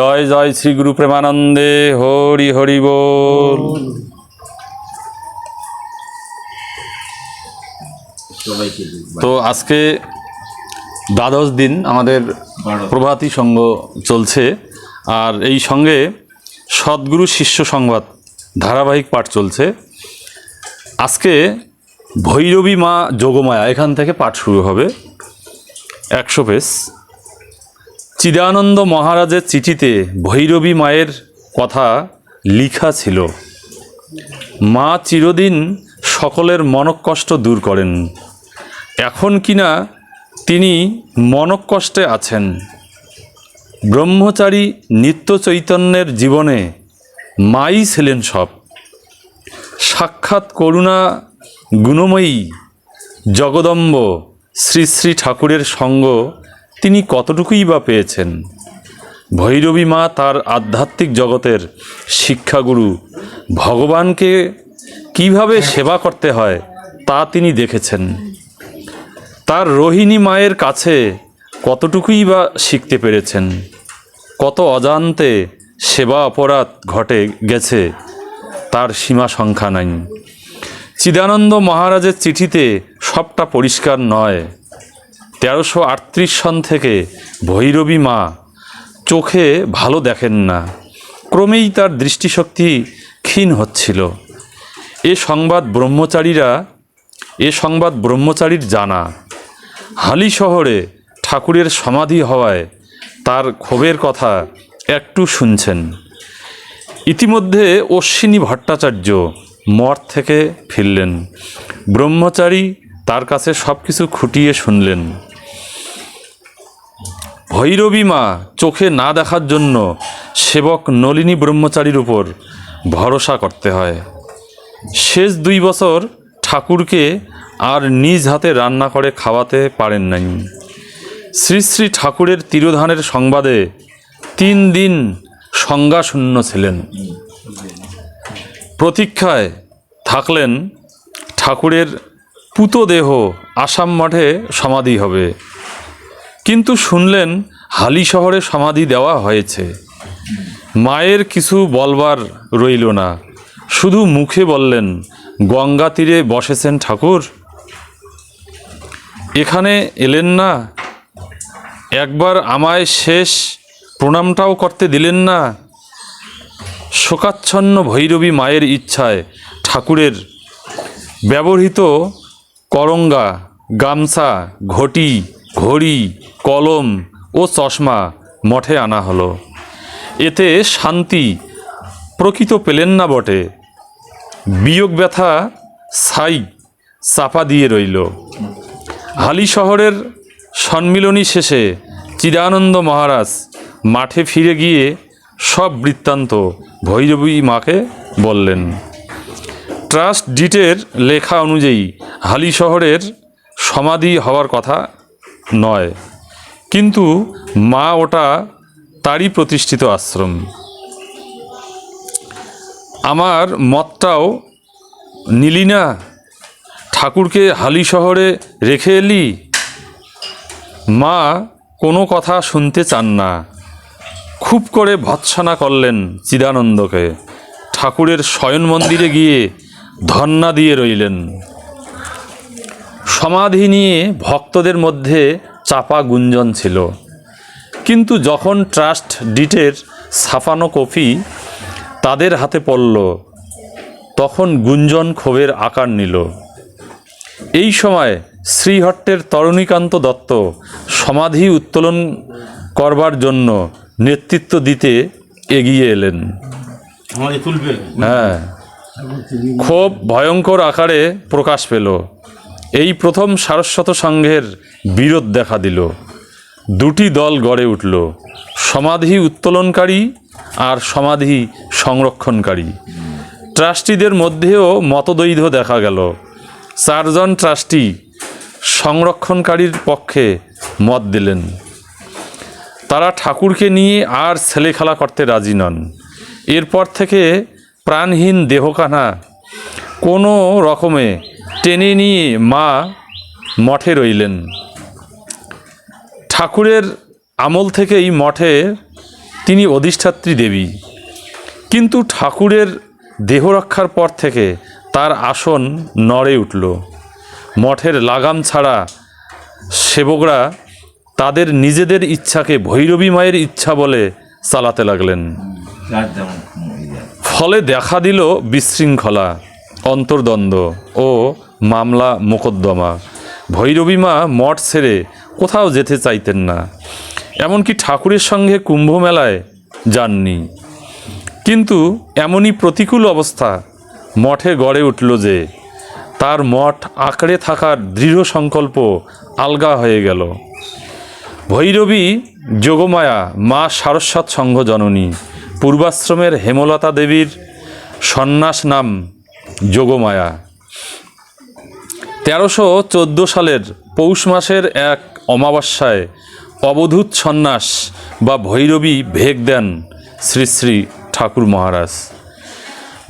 জয় জয় শ্রী গুরু প্রেমানন্দে হরি হরি বল। তো আজকে দ্বাদশ দিন আমাদের প্রভাতী সঙ্গ চলছে আর এই সঙ্গে সদ্গুরু শিষ্য সংবাদ ধারাবাহিক পাঠ চলছে। আজকে ভৈরবী মা যোগমায়া এখান থেকে পাঠ শুরু হবে। একশো পেজ চিদানন্দ মহারাজের চিঠিতে ভৈরবী মায়ের কথা লিখা ছিল, মা চিরদিন সকলের মনকষ্ট দূর করেন। এখন কিনা তিনি মনকষ্টে আছেন। ব্রহ্মচারী নিত্য চৈতন্যের জীবনে মাই ছিলেন সব। সাক্ষাৎ করুণা গুণময়ী জগদম্ব শ্রী শ্রী ঠাকুরের সঙ্গ তিনি কতটুকুই বা পেয়েছেন? ভৈরবী মা তার আধ্যাত্মিক জগতের শিক্ষাগুরু, ভগবানকে কীভাবে সেবা করতে হয় তা তিনি দেখেছেন। তার রোহিণী মায়ের কাছে কতটুকুই বা শিখতে পেরেছেন? কত অজান্তে সেবা অপরাধ ঘটে গেছে তার সীমা সংখ্যা নাই। চিদানন্দ মহারাজের চিঠিতে সবটা পরিষ্কার নয়। তেরোশো আটত্রিশ সন থেকে ভৈরবী মা চোখে ভালো দেখেন না। ক্রমেই তার দৃষ্টিশক্তি ক্ষীণ হচ্ছিল। এ সংবাদ ব্রহ্মচারীরা, এ সংবাদ ব্রহ্মচারীর জানা। হালি শহরে ঠাকুরের সমাধি হওয়ায় তার ক্ষোভের কথা একটু শুনছেন। ইতিমধ্যে অশ্বিনী ভট্টাচার্য মঠ থেকে ফিরলেন। ব্রহ্মচারী তার কাছে সব কিছু খুঁটিয়ে শুনলেন। ভৈরবী মা চোখে না দেখার জন্য সেবক নলিনী ব্রহ্মচারীর উপর ভরসা করতে হয়। শেষ দুই বছর ঠাকুরকে আর নিজ হাতে রান্না করে খাওয়াতে পারেন নাই। শ্রী শ্রী ঠাকুরের তিরোধানের সংবাদে তিন দিন সংজ্ঞাশূন্য ছিলেন। প্রতীক্ষায় থাকলেন ঠাকুরের পুতদেহ আসাম মঠে সমাধি হবে। কিন্তু শুনলেন হালি শহরে সমাধি দেওয়া হয়েছে। মায়ের কিছু বলবার রইল না। শুধু মুখে বললেন, গঙ্গা তীরে বসেছেন ঠাকুর? এখানে এলেন না? একবার আমায় শেষ প্রণামটাও করতে দিলেন না? শোকাচ্ছন্ন ভৈরবী মায়ের ইচ্ছায় ঠাকুরের ব্যবহৃত করঙ্গা, গামছা, ঘটি, ঘড়ি কলম ও চশমা মঠে আনা হলো। এতে শান্তি প্রকৃত পেলেন না বটে। বিয়োগ ব্যথা ছাই চাপা দিয়ে রইল। হালি শহরের সম্মিলনী শেষে চিদানন্দ মহারাজ মাঠে ফিরে গিয়ে সব বৃত্তান্ত ভৈরবী মাকে বললেন, ট্রাস্ট ডিটের লেখা অনুযায়ী হালি শহরের সমাধি হওয়ার কথা নয়। কিন্তু মা ওটা তারই প্রতিষ্ঠিত আশ্রম। আমার মতটাও নিলি না। ঠাকুরকে হালি শহরে রেখে এলি? মা কোনো কথা শুনতে চান না। খুব করে ভৎসনা করলেন চিদানন্দকে। ঠাকুরের শয়ন মন্দিরে গিয়ে ধন্না দিয়ে রইলেন। সমাধি নিয়ে ভক্তদের মধ্যে চাপা গুঞ্জন ছিল। কিন্তু যখন ট্রাস্ট ডিটের ছাপানো কপি তাদের হাতে পড়ল তখন গুঞ্জন ক্ষোভের আকার নিল। এই সময় শ্রীহট্টের তরণীকান্ত দত্ত সমাধি উত্তোলন করবার জন্য নেতৃত্ব দিতে এগিয়ে এলেন। হ্যাঁ। খুব ভয়ঙ্কর আকারে প্রকাশ পেল। এই প্রথম সারস্বত সংঘের বিরোধ দেখা দিল। দুটি দল গড়ে উঠল, সমাধি উত্তোলনকারী আর সমাধি সংরক্ষণকারী। ট্রাস্টিদের মধ্যেও মতদ্বৈধ দেখা গেল। চারজন ট্রাস্টি সংরক্ষণকারীর পক্ষে মত দিলেন। তারা ঠাকুরকে নিয়ে আর ছেলেখেলা করতে রাজি নন। এরপর থেকে প্রাণহীন দেহকানা কোনো রকমে টেনে নিয়ে মা মঠে রইলেন। ঠাকুরের আমল থেকেই মঠে তিনি অধিষ্ঠাত্রী দেবী। কিন্তু ঠাকুরের দেহ রক্ষার পর থেকে তার আসন নড়ে উঠল। মঠের লাগাম ছাড়া সেবকরা তাদের নিজেদের ইচ্ছাকে ভৈরবী মায়ের ইচ্ছা বলে চালাতে লাগলেন। ফলে দেখা দিল বিশৃঙ্খলা, অন্তর্দ্বন্দ্ব ও মামলা মোকদ্দমা। ভৈরবী মা মঠ ছেড়ে কোথাও যেতে চাইতেন না। এমনকি ঠাকুরের সঙ্গে কুম্ভ মেলায় যাননি। কিন্তু এমনই প্রতিকূল অবস্থা মঠে গড়ে উঠল যে, তার মঠ আঁকড়ে থাকার দৃঢ় সংকল্প আলগা হয়ে গেল। ভৈরবী যোগমায়া মা সারস্বত সংঘ জননী, পূর্বাশ্রমের হেমলতা দেবীর সন্ন্যাস নাম যোগমায়া। তেরোশো চোদ্দ সালের পৌষ মাসের এক অমাবস্যায় অবধূত সন্ন্যাস বা ভৈরবী ভেগ দেন শ্রী শ্রী ঠাকুর মহারাজ।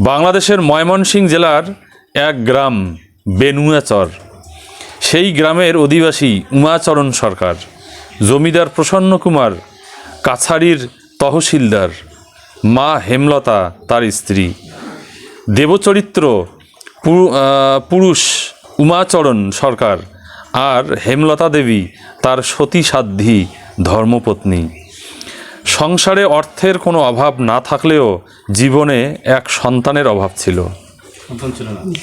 বাংলাদেশের ময়মনসিংহ জেলার এক গ্রাম, বেনুয়াচর। সেই গ্রামের অধিবাসী উমাচরণ সরকার, জমিদার প্রসন্ন কুমার কাছাড়ির তহসিলদার, মা হেমলতা তার স্ত্রী। দেবচরিত্র পুরুষ উমাচরণ সরকার আর হেমলতা দেবী তার সতী সাধ্বী ধর্মপত্নী। সংসারে অর্থের কোনো অভাব না থাকলেও জীবনে এক সন্তানের অভাব ছিল।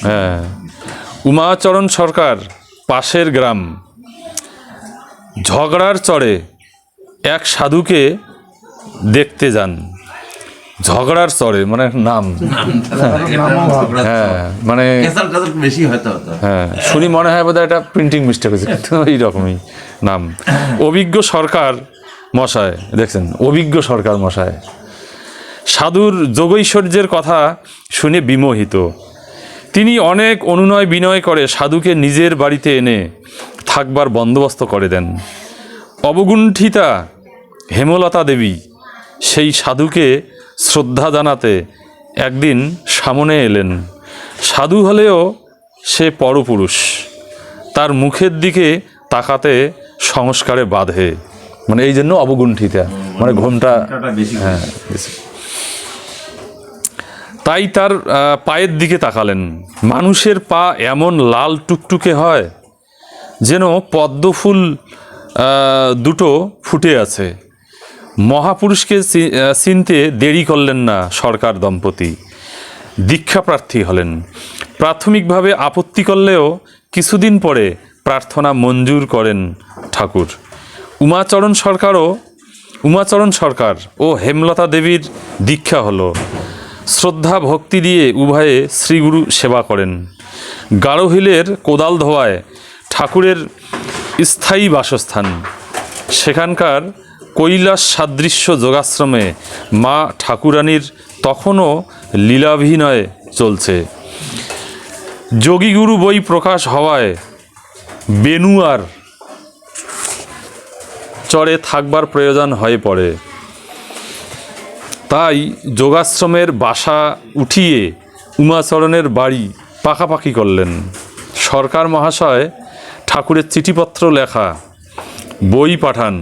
হ্যাঁ। উমাচরণ সরকার পাশের গ্রাম। ঝগড়ার চড়ে এক সাধুকে দেখতে যান। ঝগড়ার চড়ে মানে নাম। হ্যাঁ মানে বেশি হয়তো হ্যাঁ শুনি মনে হয় বোধহয় এটা প্রিন্টিং মিস্টেক হয়েছে এইরকমই নাম। অভিজ্ঞ সরকার মশায় দেখছেন অভিজ্ঞ সরকার মশায় সাধুর যোগৈশ্বর্যের কথা শুনে বিমোহিত। তিনি অনেক অনুনয় বিনয় করে সাধুকে নিজের বাড়িতে এনে থাকবার বন্দোবস্ত করে দেন। অবগুণ্ঠিতা হেমলতা দেবী সেই সাধুকে শ্রদ্ধা জানাতে একদিন সামনে এলেন। সাধু হলেও সে পরপুরুষ। তার মুখের দিকে তাকাতে সংস্কারে বাঁধে। মানে এই জন্য অবগুণ্ঠিতা মানে ঘোমটা হ্যাঁ তাই তার পায়ের দিকে তাকালেন। মানুষের পা এমন লাল টুকটুকে হয় যেন পদ্মফুল দুটো ফুটে আছে। মহাপুরুষকে চিনতে দেরি করলেন না সরকার দম্পতি। দীক্ষাপ্রার্থী হলেন। প্রাথমিকভাবে আপত্তি করলেও কিছুদিন পরে প্রার্থনা মঞ্জুর করেন ঠাকুর। উমাচরণ সরকারও, উমাচরণ সরকার ও হেমলতা দেবীর দীক্ষা হলো। শ্রদ্ধা ভক্তি দিয়ে উভয়ে শ্রীগুরু সেবা করেন। গারোহিলের কোদাল ধোয়ায় ঠাকুরের স্থায়ী বাসস্থান। সেখানকার কৈলাস সাদৃশ্য যোগাশ্রমে মা ঠাকুরানীর তখনও লীলাভিনয় চলছে। যোগীগুরু বই প্রকাশ হওয়ায় বেনুয়ার চরে থাকবার প্রয়োজন হয়ে পড়ে। তাই যোগাশ্রমের বাসা উঠিয়ে উমাচরণের বাড়ি পাকাপাকি করলেন। সরকার মহাশয় ঠাকুরের চিঠিপত্র লেখা, বই পাঠান।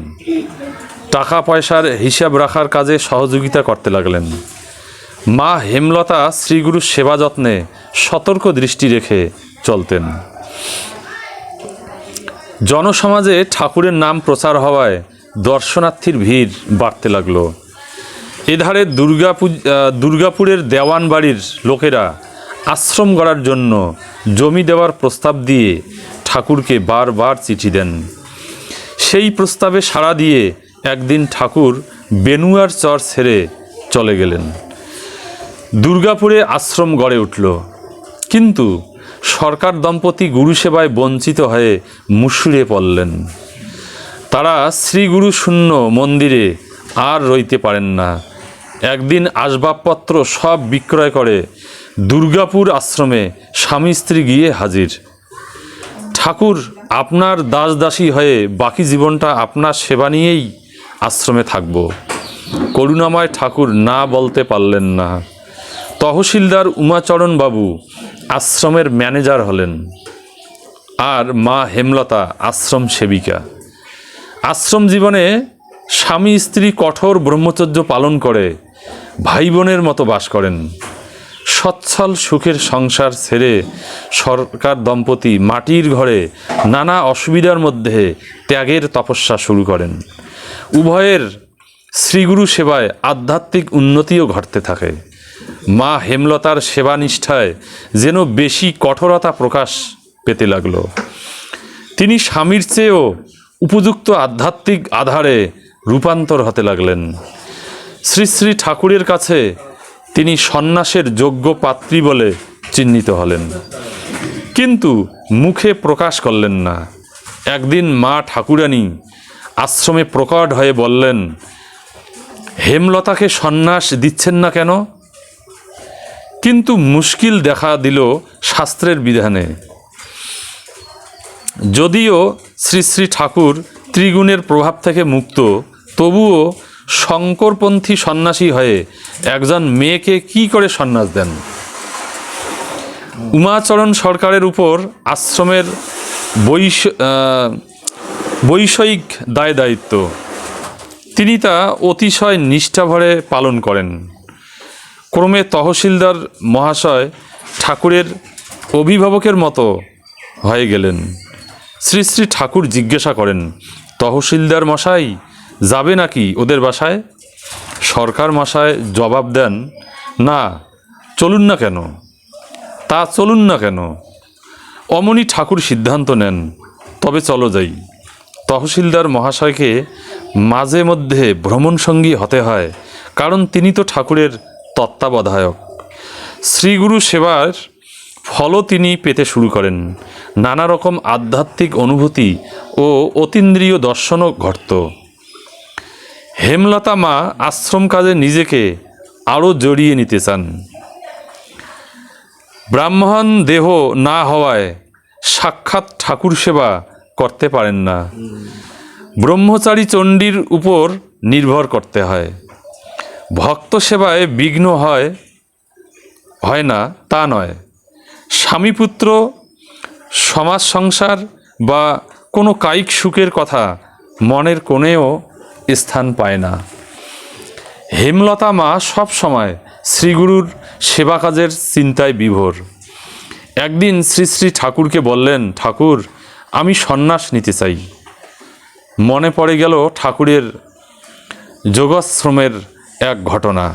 টাকা পয়সার হিসাব রাখার কাজে সহযোগিতা করতে লাগলেন। মা হেমলতা শ্রীগুরুর সেবা যত্নে সতর্ক দৃষ্টি রেখে চলতেন। জনসমাজে ঠাকুরের নাম প্রচার হওয়ায় দর্শনার্থীর ভিড় বাড়তে লাগল। এধারে দুর্গাপু দুর্গাপুরের দেওয়ান বাড়ির লোকেরা আশ্রম গড়ার জন্য জমি দেওয়ার প্রস্তাব দিয়ে ঠাকুরকে বারবার চিঠি দেন। সেই প্রস্তাবে সাড়া দিয়ে একদিন ঠাকুর বেনুয়ার চর ছেড়ে চলে গেলেন। দুর্গাপুরে আশ্রম গড়ে উঠল। কিন্তু সরকার দম্পতি গুরু সেবায় বঞ্চিত হয়ে মুসুরে পড়লেন। তারা শ্রীগুরু শূন্য মন্দিরে আর রইতে পারেন না। একদিন আসবাবপত্র সব বিক্রয় করে দুর্গাপুর আশ্রমে স্বামী স্ত্রী গিয়ে হাজির। ঠাকুর আপনার দাস দাসী হয়ে বাকি জীবনটা আপনার সেবা নিয়েই আশ্রমে থাকব। করুণাময় ঠাকুর না বলতে পারলেন না। তহসিলদার উমাচরণ বাবু আশ্রমের ম্যানেজার হলেন। আর মা হেমলতা আশ্রম সেবিকা। আশ্রম জীবনে স্বামী, স্ত্রী কঠোর ব্রহ্মচর্য পালন করে ভাই বোনের মতো বাস করেন। সচ্ছল সুখের সংসার ছেড়ে সরকার দম্পতি মাটির ঘরে নানা অসুবিধার মধ্যে ত্যাগের তপস্যা শুরু করেন। উভয়ের শ্রীগুরু সেবায় আধ্যাত্মিক উন্নতিও ঘটতে থাকে। মা হেমলতার সেবা নিষ্ঠায় যেন বেশি কঠোরতা প্রকাশ পেতে লাগল। তিনি স্বামীর চেয়েও উপযুক্ত আধ্যাত্মিক আধারে রূপান্তর হতে লাগলেন। শ্রী শ্রী ঠাকুরের কাছে তিনি সন্ন্যাসের যোগ্য পাত্রী বলে চিহ্নিত হলেন। কিন্তু মুখে প্রকাশ করলেন না। একদিন মা ঠাকুরানী আশ্রমে প্রকট হয়ে বললেন হেমলতাকে সন্ন্যাস দিচ্ছেন না কেন? কিন্তু মুশকিল দেখা দিল শাস্ত্রের বিধানে। যদিও শ্রী শ্রী ঠাকুর ত্রিগুণের প্রভাব থেকে মুক্ত তবুও শঙ্করপন্থী সন্ন্যাসী হয়ে একজন মেয়েকে কি করে সন্ন্যাস দেন? উমাচরণ সরকারের উপর আশ্রমের আহ, বৈষয়িক দায় দায়িত্ব। তিনি তা অতিশয় নিষ্ঠাভরে পালন করেন। ক্রমে তহসিলদার মহাশয় ঠাকুরের অভিভাবকের মতো হয়ে গেলেন। শ্রী শ্রী ঠাকুর জিজ্ঞাসা করেন, তহসিলদার মশাই, যাবে নাকি ওদের বাসায়? সরকার মশায় জবাব দেন, না, চলুন না কেন। তা চলুন না কেন? অমনি ঠাকুর সিদ্ধান্ত নেন, তবে চলো যাই। তহসিলদার মহাশয়কে মাঝে মধ্যে ভ্রমণসঙ্গী হতে হয়, কারণ তিনি তো ঠাকুরের তত্ত্বাবধায়ক। শ্রীগুরু সেবার ফলও তিনি পেতে শুরু করেন। নানা রকম আধ্যাত্মিক অনুভূতি ও অতীন্দ্রিয় দর্শনও ঘটত। হেমলতা মা আশ্রম কাজে নিজেকে আরও জড়িয়ে নিতে চান। ব্রাহ্মণ দেহ না হওয়ায় সাক্ষাৎ ঠাকুর সেবা করতে পারেন না। ব্রহ্মচারী চণ্ডীর উপর নির্ভর করতে হয়। ভক্ত সেবায় বিঘ্ন হয় হয় না তা নয়। স্বামীপুত্র সমাজ সংসার বা কোনো কায়িক সুখের কথা মনের কোণেও স্থান পায় না। হেমলতা মা সব সময় শ্রীগুরুর সেবা কাজের চিন্তায় বিভোর। একদিন শ্রী শ্রী ঠাকুরকে বললেন ঠাকুর আমি সন্ন্যাস নিতে চাই। মনে পড়ে গেল ঠাকুরের যোগাশ্রমের এক ঘটনা।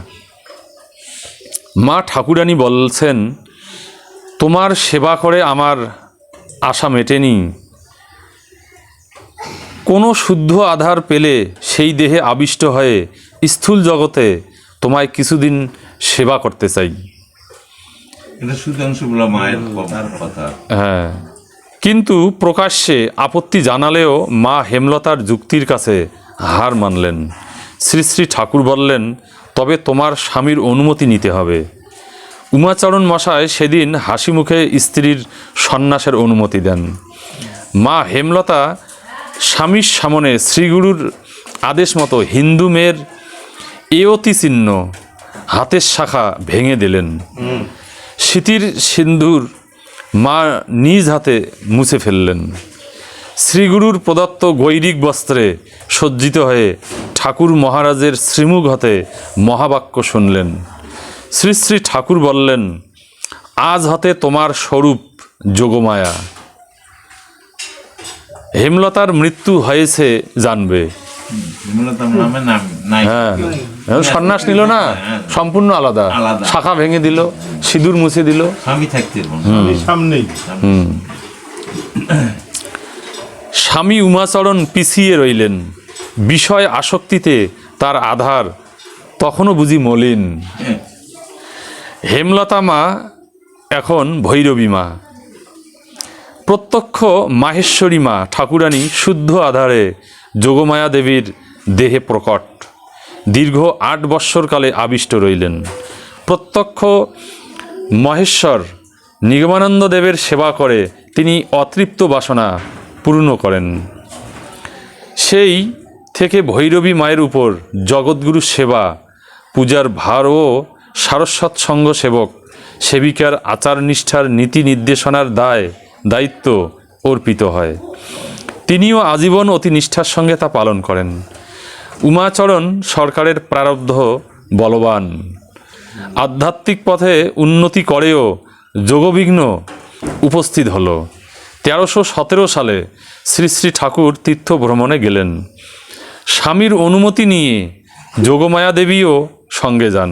মা ঠাকুরানী বলছেন তোমার সেবা করে আমার আশা মেটেনি। কোনো শুদ্ধ আধার পেলে সেই দেহে আবিষ্ট হয়ে স্থূল জগতে তোমায় কিছুদিন সেবা করতে চাই। এটা সুধাংশুগুলো মায়ের কথার কথা। হ্যাঁ। কিন্তু প্রকাশ্যে আপত্তি জানালেও মা হেমলতার যুক্তির কাছে হার মানলেন। শ্রী শ্রী ঠাকুর বললেন তবে তোমার স্বামীর অনুমতি নিতে হবে। উমাচরণ মশায় সেদিন হাসি মুখে স্ত্রীর সন্ন্যাসের অনুমতি দেন। মা হেমলতা স্বামীর সামনে শ্রীগুরুর আদেশ মতো হিন্দু মেয়ের এয়তি চিহ্ন হাতের শাখা ভেঙে দিলেন। স্মৃতির সিন্ধুর মা নিজ হাতে মুছে ফেললেন। শ্রীগুরুর প্রদত্ত গৈরিক বস্ত্রে সজ্জিত হয়ে ঠাকুর মহারাজের শ্রীমুখ হতে মহাবাক্য শুনলেন। শ্রী শ্রী ঠাকুর বললেন, আজ হতে তোমার স্বরূপ যোগমায়া। হেমলতার মৃত্যু হয়েছে জানবে। হ্যাঁ সন্ন্যাস নিল না? সম্পূর্ণ আলাদা। আলাদা। শাখা ভেঙে দিল সিঁদুর মুছে দিল। স্বামী থাকতে সামনেই। স্বামী উমাচরণ পিছিয়ে রইলেন। বিষয় আসক্তিতে তার আধার তখনও বুঝি মলিন। হেমলতা মা এখন ভৈরবী মা। প্রত্যক্ষ মাহেশ্বরী মা ঠাকুরানী শুদ্ধ আধারে যোগমায়া দেবীর দেহে প্রকট। দীর্ঘ আট বৎসরকালে আবিষ্ট রইলেন। প্রত্যক্ষ মহেশ্বর নিগমানন্দ দেবের সেবা করে তিনি অতৃপ্ত বাসনা পূর্ণ করেন। সেই থেকে ভৈরবী মায়ের উপর জগৎগুরু সেবা, পূজার ভার ও সারস্বত সঙ্গ সেবক, সেবিকার আচার নিষ্ঠার নীতি নির্দেশনার দায়, দায়িত্ব অর্পিত হয়। তিনিও আজীবন অতি নিষ্ঠার সঙ্গে তা পালন করেন। উমাচরণ সরকারের প্রারব্ধ বলবান। আধ্যাত্মিক পথে উন্নতি করেও যোগবিঘ্ন উপস্থিত হলো। তেরোশো সতেরো সালে শ্রী শ্রী ঠাকুর তীর্থ ভ্রমণে গেলেন। স্বামীর অনুমতি নিয়ে যোগমায়া দেবীও সঙ্গে যান।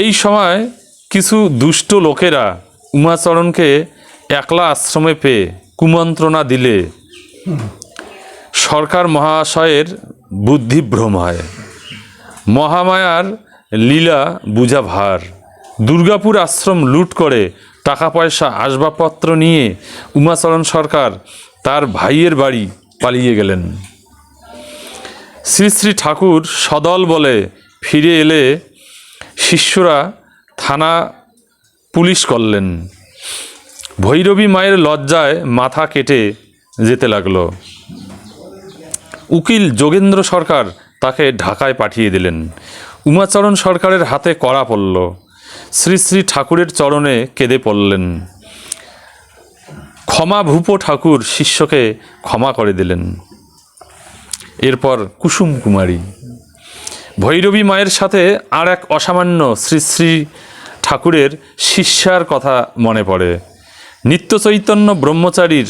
এই সময় কিছু দুষ্ট লোকেরা উমাচরণকে একলা আশ্রমে পেয়ে কুমন্ত্রণা দিলে সরকার মহাশয়ের বুদ্ধিভ্রম হয়। মহামায়ার লীলা বুঝা ভার। দুর্গাপুর আশ্রম লুট করে টাকা পয়সা আসবাবপত্র নিয়ে উমাচরণ সরকার তার ভাইয়ের বাড়ি পালিয়ে গেলেন। শ্রী শ্রী ঠাকুর সদল বলে ফিরে এলে শিষ্যরা থানা পুলিশ করলেন। ভৈরবী মায়ের লজ্জায় মাথা কেটে যেতে লাগল। উকিল যোগেন্দ্র সরকার তাকে ঢাকায় পাঠিয়ে দিলেন। উমাচরণ সরকারের হাতে কড়া পড়ল। শ্রী শ্রী ঠাকুরের চরণে কেঁদে পড়লেন। ক্ষমা ভূপ ঠাকুর শিষ্যকে ক্ষমা করে দিলেন। এরপর কুসুম কুমারী। ভৈরবী মায়ের সাথে আর এক অসামান্য শ্রী শ্রী ঠাকুরের শিষ্যার কথা মনে পড়ে। নিত্য চৈতন্য ব্রহ্মচারীর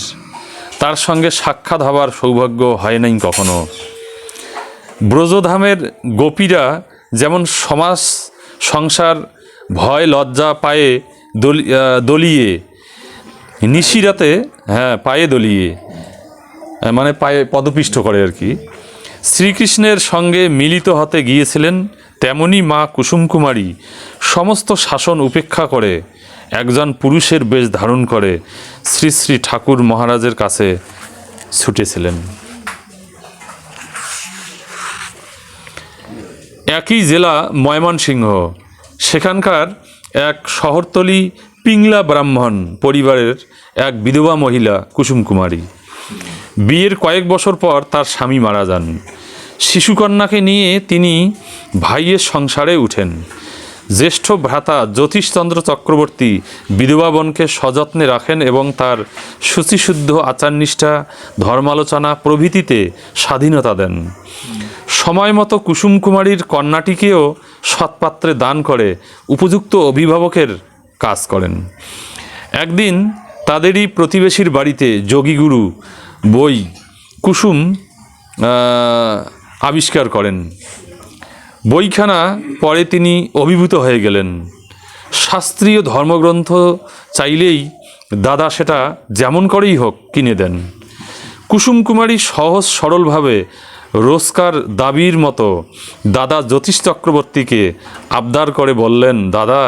তার সঙ্গে সাক্ষাৎ হবার সৌভাগ্য হয় নাই কখনো। ব্রজধামের গোপীরা যেমন সমাজ, সংসার, ভয়, লজ্জা পায়ে দলি দলিয়ে, নিশিরাতে হ্যাঁ পায়ে দলিয়ে মানে পায়ে পদপিষ্ট করে আর কি, শ্রীকৃষ্ণের সঙ্গে মিলিত হতে গিয়েছিলেন, তেমনি মা কুসুম কুমারী সমস্ত শাসন উপেক্ষা করে একজন পুরুষের বেশ ধারণ করে শ্রী শ্রী ঠাকুর মহারাজের কাছে ছুটেছিলেন। একই জেলা ময়মনসিংহ। সেখানকার এক শহরতলি পিংলা ব্রাহ্মণ পরিবারের এক বিধবা মহিলা কুসুম কুমারী। বিয়ের কয়েক বছর পর তার স্বামী মারা যান। শিশুকন্যাকে নিয়ে তিনি ভাইয়ের সংসারে উঠেন। জ্যেষ্ঠ ভ্রাতা জ্যোতিষচন্দ্র চক্রবর্তী বিধবাবনকে সযত্নে রাখেন এবং তার শুচিশুদ্ধ আচারনিষ্ঠা, ধর্মালোচনা প্রভৃতিতে স্বাধীনতা দেন। সময় মতো কুসুম কুমারীর কন্যাটিকেও সৎপাত্রে দান করে উপযুক্ত অভিভাবকের কাজ করেন। একদিন তাদেরই প্রতিবেশীর বাড়িতে যোগীগুরু বই কুসুম আবিষ্কার করেন। বইখানা পরে তিনি অভিভূত হয়ে গেলেন। শাস্ত্রীয় ধর্মগ্রন্থ চাইলেই দাদা সেটা যেমন করেই হোক কিনে দেন। কুসুম কুমারী সহজ সরলভাবে রোজকার দাবির মতো দাদা জ্যোতিষ চক্রবর্তীকে আবদার করে বললেন, দাদা,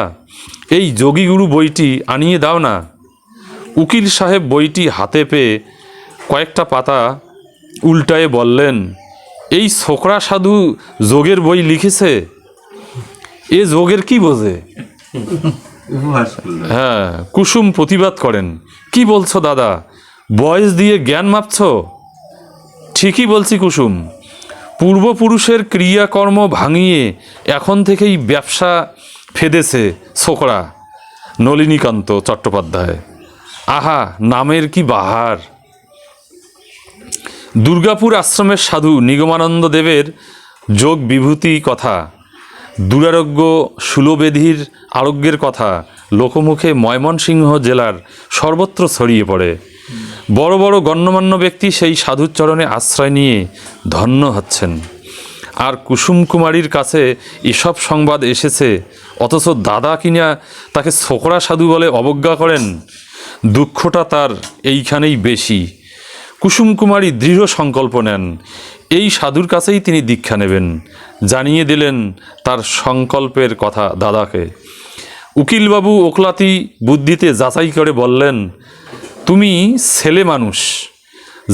এই যোগীগুরু বইটি আনিয়ে দাও না। উকিল সাহেব বইটি হাতে পেয়ে কয়েকটা পাতা উল্টায়ে বললেন এই ছোকরা সাধু যোগের বই লিখেছে? এ যোগের কি বোঝে? হ্যাঁ কুসুম প্রতিবাদ করেন। কি বলছো দাদা? বয়স দিয়ে জ্ঞান মাপছ? ঠিকই বলছি কুসুম। পূর্বপুরুষের ক্রিয়াকর্ম ভাঙিয়ে এখন থেকেই ব্যবসা ফেদেছে ছোকরা। নলিনীকান্ত চট্টোপাধ্যায়। আহা নামের কি বাহার। দুর্গাপুর আশ্রমের সাধু নিগমানন্দ দেবের যোগ বিভূতি কথা, দুরারোগ্য সুলবেধির আরোগ্যের কথা, লোকমুখে ময়মনসিংহ জেলার সর্বত্র ছড়িয়ে পড়ে। বড় বড় গণ্যমান্য ব্যক্তি সেই সাধুর চরণে আশ্রয় নিয়ে ধন্য হচ্ছেন। আর কুসুম কুমারীর কাছে এসব সংবাদ এসেছে, অথচ দাদা কিনা তাকে ছোকরা সাধু বলে অবজ্ঞা করেন, দুঃখটা তার এইখানেই বেশি। কুসুম কুমারী দৃঢ় সংকল্প নেন। এই সাধুর কাছেই তিনি দীক্ষা নেবেন। জানিয়ে দিলেন তার সংকল্পের কথা দাদাকে। উকিলবাবু ওকলাতি বুদ্ধিতে যাচাই করে বললেন, তুমি ছেলে মানুষ,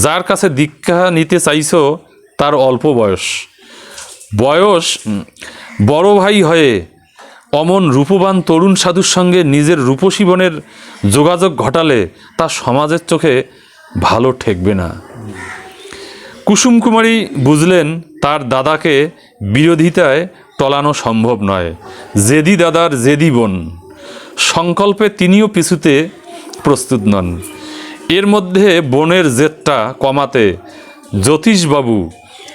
যার কাছে দীক্ষা নিতে চাইছো তার অল্প বয়স। বয়স বড় ভাই হয়ে অমন রূপবান তরুণ সাধুর সঙ্গে নিজের রূপসীবনের যোগাযোগ ঘটালে তা সমাজের চোখে ভালো ঠেকবে না। কুসুম কুমারী বুঝলেন তার দাদাকে বিরোধিতায় টলানো সম্ভব নয়। জেদি দাদার জেদি বোন। সংকল্পে তিনিও পিছুতে প্রস্তুত নন। এর মধ্যে বোনের জেদটা কমাতে জ্যোতিষবাবু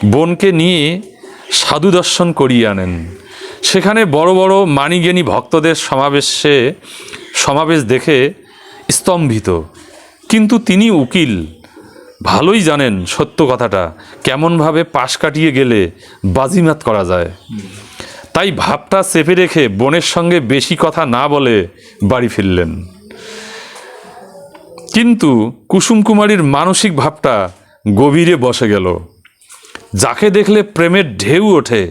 বোনকে নিয়ে সাধু দর্শন করিয়ে আনেন। সেখানে বড় বড় মানিজ্ঞানী ভক্তদের সমাবেশে সমাবেশ দেখে স্তম্ভিত। কিন্তু তিনি উকিল। ভালোই জানেন সত্য কথাটা, কেমনভাবে পাশ কাটিয়ে গেলে বাজিমাত করা যায়। তাই ভাবটা চেপে রেখে বোনের সঙ্গে বেশি কথা না বলে বাড়ি ফিরলেন। কিন্তু কুসুম কুমারীর মানসিক ভাবটা গভীরে বসে গেল। যাকে দেখলে প্রেমের ঢেউ ওঠে,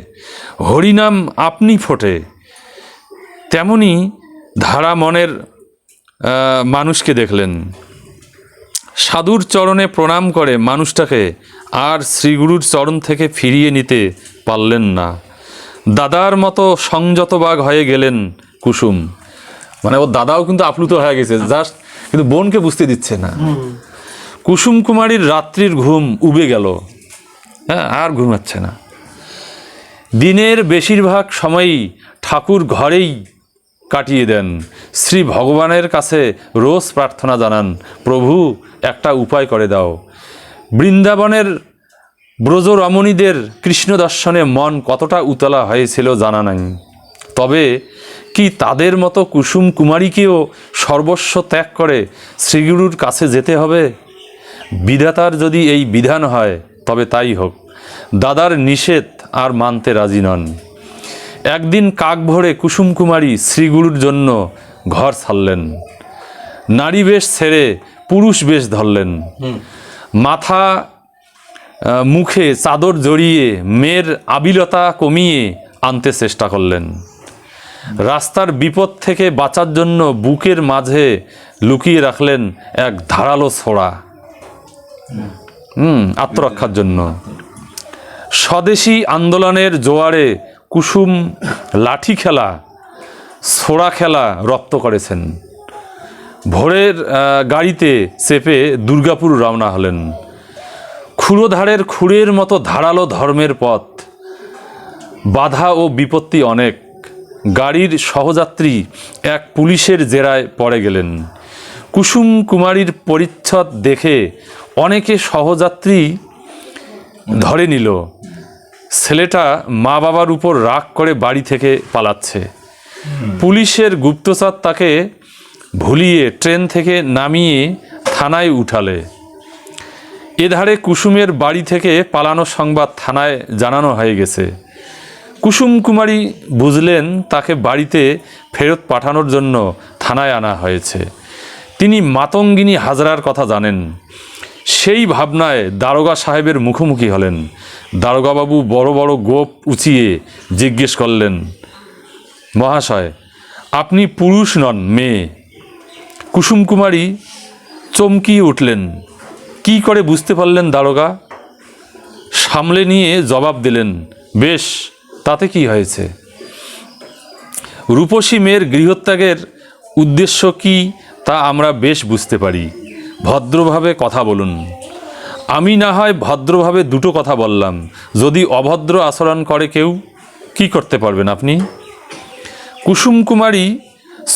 হরিনাম আপনি ফোটে, তেমনি ধারা মনের মানুষকে দেখলেন। সাধুর চরণে প্রণাম করে মানুষটাকে, আর শ্রীগুরুর চরণ থেকে ফিরিয়ে নিতে পারলেন না। দাদার মতো সংযতবাগ হয়ে গেলেন কুসুম। মানে ওর দাদাও কিন্তু আপ্লুত হয়ে গেছে জাস্ট কিন্তু বোনকে বুঝতে দিচ্ছে না। কুসুম কুমারীর রাত্রির ঘুম উবে গেল। হ্যাঁ আর ঘুমাচ্ছে না। দিনের বেশিরভাগ সময়ই ঠাকুর ঘরেই কাটিয়ে দেন। শ্রী ভগবানের কাছে রোজ প্রার্থনা জানান, প্রভু, একটা উপায় করে দাও। বৃন্দাবনের ব্রজ রমণীদের কৃষ্ণ দর্শনে মন কতটা উতলা হয়েছিল জানা নাই। তবে কি তাদের মতো কুসুম কুমারীকেও সর্বস্ব ত্যাগ করে শ্রীগুরুর কাছে যেতে হবে? বিধাতার যদি এই বিধান হয়, তবে তাই হোক। দাদার নিষেধ আর মানতে রাজি নন। একদিন কাক ভরে কুসুম কুমারী শ্রীগুরুর জন্য ঘর ছাড়লেন। নারী বেশ ছেড়ে পুরুষ বেশ ধরলেন। মাথা মুখে চাদর জড়িয়ে মেয়ের আবিলতা কমিয়ে আনতে চেষ্টা করলেন। রাস্তার বিপদ থেকে বাঁচার জন্য বুকের মাঝে লুকিয়ে রাখলেন এক ধারালো ছোড়া। হুম আত্মরক্ষার জন্য। স্বদেশী আন্দোলনের জোয়ারে কুসুম লাঠি খেলা, ছোড়া খেলা রপ্ত করেছেন। ভোরের গাড়িতে চেপে দুর্গাপুর রওনা হলেন। ক্ষুরোধারের খুঁড়ের মতো ধারালো ধর্মের পথ। বাধা ও বিপত্তি অনেক। গাড়ির সহযাত্রী এক পুলিশের জেরায় পড়ে গেলেন। কুসুম কুমারীর পরিচ্ছদ দেখে অনেকে সহযাত্রী ধরে নিল। ছেলেটা মা বাবার উপর রাগ করে বাড়ি থেকে পালাচ্ছে। পুলিশের গুপ্তচর তাকে ভুলিয়ে ট্রেন থেকে নামিয়ে থানায় উঠালে। এধারে কুসুমের বাড়ি থেকে পালানো সংবাদ থানায় জানানো হয়ে গেছে। কুসুম কুমারী বুঝলেন তাকে বাড়িতে ফেরত পাঠানোর জন্য থানায় আনা হয়েছে। তিনি মাতঙ্গিনী হাজরার কথা জানেন। সেই ভাবনায় দারোগা সাহেবের মুখোমুখি হলেন। দারোগাবাবু বড় বড় গোপ উঁচিয়ে জিজ্ঞেস করলেন, মহাশয়, আপনি পুরুষ নন, মেয়ে। কুসুম কুমারী চমকিয়ে উঠলেন। কি করে বুঝতে পারলেন দারোগা? সামলে নিয়ে জবাব দিলেন, বেশ, তাতে কি হয়েছে? রূপসী মেয়ের গৃহত্যাগের উদ্দেশ্য কি তা আমরা বেশ বুঝতে পারি। ভদ্রভাবে কথা বলুন। আমি না হয় ভদ্রভাবে দুটো কথা বললাম। যদি অভদ্র আচরণ করে কেউ, কি করতে পারবেন আপনি? কুসুম কুমারী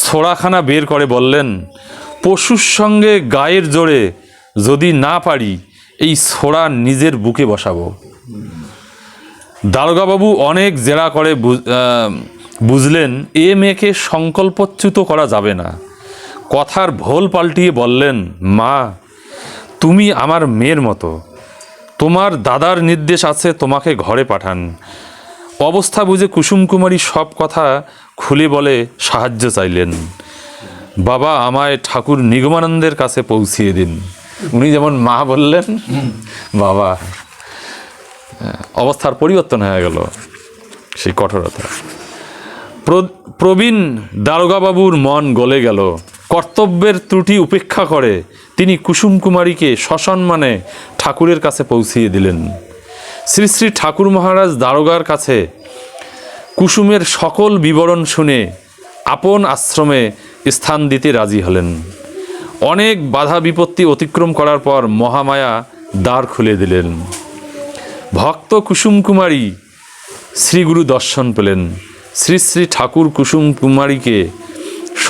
ছোড়াখানা বের করে বললেন, পশুর সঙ্গে গায়ের জোরে যদি না পারি, এই ছোড়া নিজের বুকে বসাবো। দারোগাবাবু অনেক জেরা করে বুঝলেন, এ মেয়েকে সংকল্পচ্যুত করা যাবে না। কথার ভোল পাল্টিয়ে বললেন, মা, তুমি আমার মেয়ের মতো। তোমার দাদার নির্দেশ আছে তোমাকে ঘরে পাঠান। অবস্থা বুঝে কুসুম কুমারী সব কথা খুলে বলে সাহায্য চাইলেন। বাবা আমায় ঠাকুর নিগমানন্দের কাছে পৌঁছিয়ে দিন। উনি যেমন মা বললেন, বাবা অবস্থার পরিবর্তন হয়ে গেল সেই কঠোরতা। প্রবীণ দারোগাবাবুর মন গলে গেল। কর্তব্যের ত্রুটি উপেক্ষা করে তিনি কুসুম কুমারীকে সসম্মানে ঠাকুরের কাছে পৌঁছিয়ে দিলেন। শ্রী শ্রী ঠাকুর মহারাজ দারোগার কাছে কুসুমের সকল বিবরণ শুনে আপন আশ্রমে স্থান দিতে রাজি হলেন। অনেক বাধা বিপত্তি অতিক্রম করার পর মহামায়া দ্বার খুলে দিলেন। ভক্ত কুসুম কুমারী শ্রীগুরু দর্শন পেলেন। শ্রী শ্রী ঠাকুর কুসুম কুমারীকে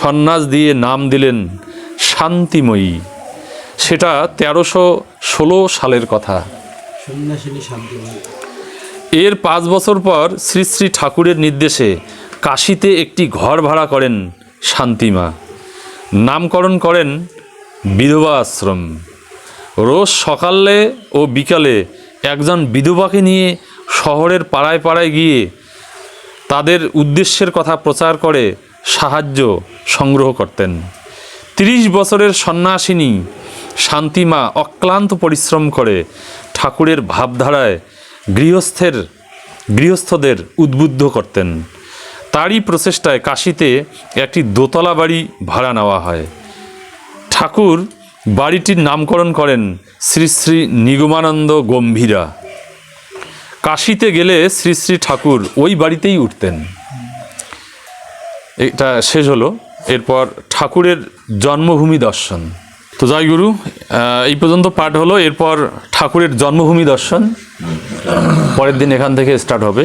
সন্ন্যাস দিয়ে নাম দিলেন শান্তিময়ী। সেটা তেরোশো ষোলো সালের কথা। এর পাঁচ বছর পর শ্রী শ্রী ঠাকুরের নির্দেশে কাশিতে একটি ঘর ভাড়া করেন শান্তিমা। নামকরণ করেন বিধবা আশ্রম। রোজ সকালে ও বিকালে একজন বিধবাকে নিয়ে শহরের পাড়ায় পাড়ায় গিয়ে তাদের উদ্দেশ্যের কথা প্রচার করে সাহায্য সংগ্রহ করতেন। তিরিশ বছরের সন্ন্যাসিনী শান্তিমা অক্লান্ত পরিশ্রম করে ঠাকুরের ভাবধারায় গৃহস্থের, গৃহস্থদের উদ্বুদ্ধ করতেন। তারই প্রচেষ্টায় কাশিতে একটি দোতলা বাড়ি ভাড়া নেওয়া হয়। ঠাকুর বাড়িটির নামকরণ করেন শ্রী শ্রী নিগমানন্দ গম্ভীরা। কাশিতে গেলে শ্রী শ্রী ঠাকুর ওই বাড়িতেই উঠতেন। এটা শেষ হলো। এরপর ঠাকুরের জন্মভূমি দর্শন। তো জয় গুরু এই পর্যন্ত পাঠ হলো। এরপর ঠাকুরের জন্মভূমি দর্শন। পরের দিন এখান থেকে স্টার্ট হবে।